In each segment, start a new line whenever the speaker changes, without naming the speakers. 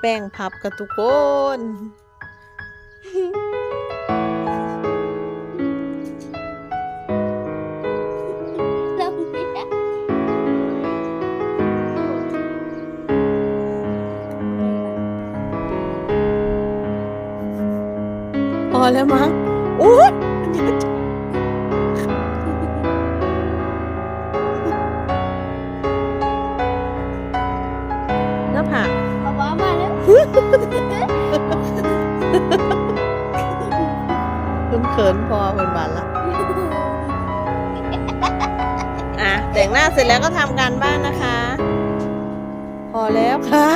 แป้งพับกับทุกคน
เราไม่ได้
พอแล้วมั้งโอ้ยมันเยอะจัง คุณเขินพอเป็นบานละอะแต่งหน้าเสร็จแล้วก็ทำการบ้านนะคะ พอแล้วค่ะ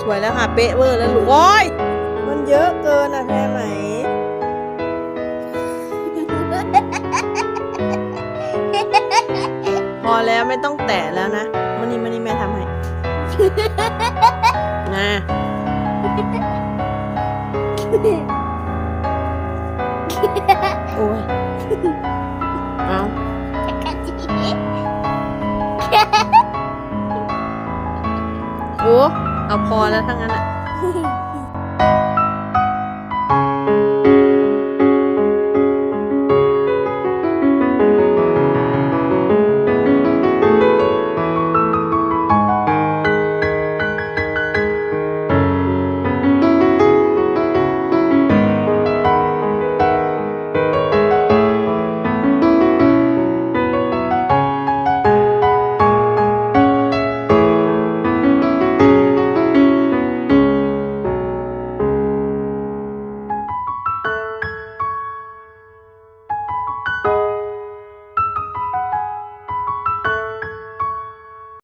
สวยแล้วค่ะ เป๊ะเวอร์แล้วลูกโอ้ยมันเยอะเกินอะแม่ไหม แล้วไม่ต้องแตะแล้วนะมันนี่มันนี่แม่ทำให้นะโอ้ยเอา
กะทิ
โอ้เอาพอแล้วทั้งนั้นอะ